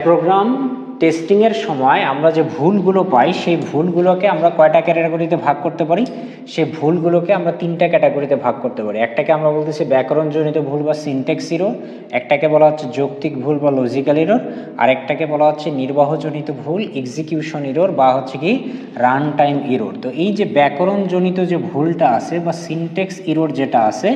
Programme টেস্টিংয়ের সময় আমরা যে ভুলগুলো পাই, সেই ভুলগুলোকে আমরা কয়টা ক্যাটাগরিতে ভাগ করতে পারি? সেই ভুলগুলোকে আমরা তিনটা ক্যাটাগরিতে ভাগ করতে পারি। একটাকে আমরা বলতেছি ব্যাকরণজনিত ভুল বা সিনটেক্স ইরোর একটাকে বলা হচ্ছে যৌক্তিক ভুল বা লজিক্যাল ইরোর আর একটাকে বলা হচ্ছে নির্বাহজনিত ভুল এক্সিকিউশন ইরোর বা হচ্ছে কি রান টাইম ইরোর তো এই যে ব্যাকরণজনিত যে ভুলটা আছে বা সিনটেক্স ইরোর যেটা আছে,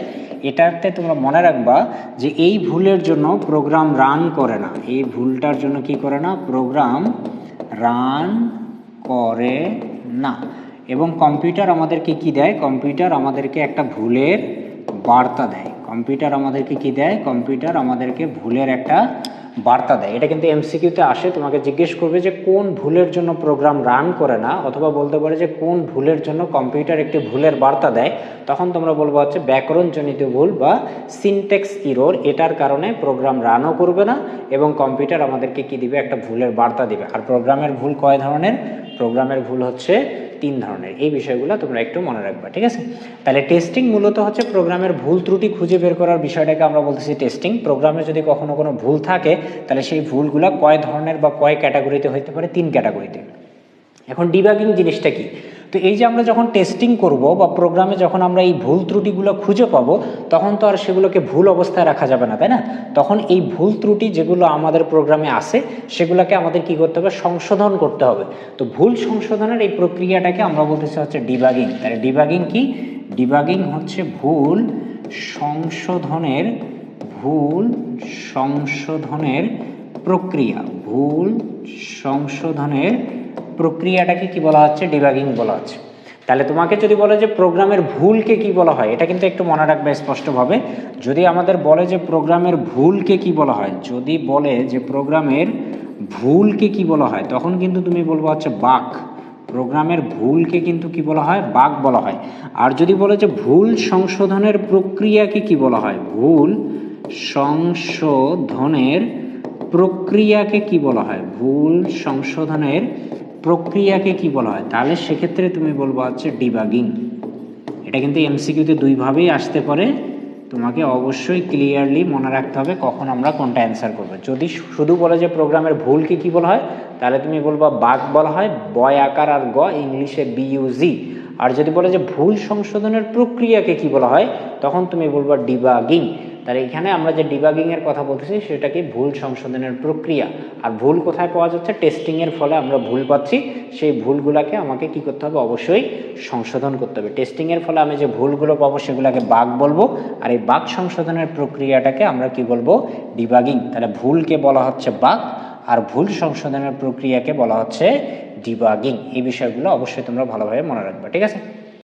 এটাতে তোমরা মনে রাখবা যে এই ভুলের জন্য প্রোগ্রাম রান করে না। এই ভুলটার জন্য কি করে না? প্রোগ্রাম রান করে না। এবং কম্পিউটার আমাদেরকে কি দেয়? কম্পিউটার আমাদেরকে একটা ভুলের বার্তা দেয়। কম্পিউটার আমাদেরকে কি দেয়? কম্পিউটার আমাদেরকে ভুলের একটা বার্তা দেয়। এটা কিন্তু এমসিকিউতে আসে। তোমাকে জিজ্ঞেস করবে যে কোন ভুলের জন্য প্রোগ্রাম রান করে না, অথবা বলতে পারে যে কোন ভুলের জন্য কম্পিউটার একটি ভুলের বার্তা দেয়। তখন তোমরা বলব হচ্ছে ব্যাকরণজনিত ভুল বা সিনটেক্স ইরোর। এটার কারণে প্রোগ্রাম রানও করবে না এবং কম্পিউটার আমাদেরকে কি দিবে? একটা ভুলের বার্তা দিবে। আর প্রোগ্রামের ভুল কয় ধরনের? প্রোগ্রামের ভুল হচ্ছে তিন ধরনের। এই বিষয়গুলো তোমরা একটু মনে রাখবা, ঠিক আছে? তাহলে টেস্টিং মূলত হচ্ছে প্রোগ্রামের ভুল ত্রুটি খুঁজে বের করার বিষয়টাকে আমরা বলতেছি টেস্টিং প্রোগ্রামে যদি কখনো কোনো ভুল থাকে, তাহলে সেই ভুলগুলো কয় ধরনের বা কয় ক্যাটাগরিতে হতে পারে? তিন ক্যাটাগরিতে এখন ডিবাগিং জিনিসটা কি? তো এই যে আমরা যখন টেস্টিং করব বা প্রোগ্রামে যখন আমরা এই ভুল ত্রুটিগুলো খুঁজে পাবো, তখন তো আর সেগুলোকে ভুল অবস্থায় রাখা যাবে না, তাই না? তখন এই ভুল ত্রুটি যেগুলো আমাদের প্রোগ্রামে আসে সেগুলোকে আমাদের কি করতে হবে? সংশোধন করতে হবে। তো ভুল সংশোধনের এই প্রক্রিয়াটাকে আমরা বলতেছি হচ্ছে ডিবাগিং তাহলে ডিবাগিং কি? ডিবাগিং হচ্ছে ভুল সংশোধনের ভুল সংশোধনের প্রক্রিয়া। ভুল সংশোধনের প্রক্রিয়াটাকে কি বলা হচ্ছে? ডিবাগিং বলা হচ্ছে। তাহলে তোমাকে যদি বলে যে প্রোগ্রামের ভুলকে কি বলা হয়, এটা কিন্তু একটু মনে রাখবে স্পষ্টভাবে। যদি আমাদের বলে যে প্রোগ্রামের ভুলকে কি বলা হয়, যদি বলে যে প্রোগ্রামের ভুলকে কি বলা হয়, তখন কিন্তু তুমি বলব হচ্ছে বাক। প্রোগ্রামের ভুলকে কিন্তু কি বলা হয়? বাগ বলা হয়। আর যদি বলে যে ভুল সংশোধনের প্রক্রিয়াকে কি বলা হয়? ভুল সংশোধনের প্রক্রিয়াকে কি বলা হয়? ভুল সংশোধনের প্রক্রিয়াকে কি বলা হয়? তাহলে সেক্ষেত্রে তুমি বলব হচ্ছে ডিবাগিং এটা কিন্তু এমসিকিউতে দুইভাবেই আসতে পারে। তোমাকে অবশ্যই ক্লিয়ারলি মনে রাখতে হবে কখন আমরা কোনটা অ্যান্সার করব। যদি শুধু বলে যে প্রোগ্রামের ভুলকে কি বলা হয়, তাহলে তুমি বলবা বাগ বলা হয়, বয় আকার আর গ, ইংলিশে বিইউজি আর যদি বলে যে ভুল সংশোধনের প্রক্রিয়াকে কি বলা হয়, তখন তুমি বলবা ডিবাগিং তাহলে এখানে আমরা যে ডিবাগিংয়ের কথা বলতেছি, সেটা কি ভুল সংশোধনের প্রক্রিয়া? আর ভুল কোথায় পাওয়া যাচ্ছে? টেস্টিংয়ের ফলে আমরা ভুল পাচ্ছি। সেই ভুলগুলোকে আমাকে কি করতে হবে? অবশ্যই সংশোধন করতে হবে। টেস্টিংয়ের ফলে আমি যে ভুলগুলো পাবো, সেগুলোকে বাগ বলব। আর এই বাঘ সংশোধনের প্রক্রিয়াটাকে আমরা কি বলব? ডিবাগিং তাহলে ভুলকে বলা হচ্ছে বাগ আর ভুল সংশোধনের প্রক্রিয়াকে বলা হচ্ছে ডিবাগিং এই বিষয়গুলো অবশ্যই তোমরা ভালোভাবে মনে রাখবে, ঠিক আছে?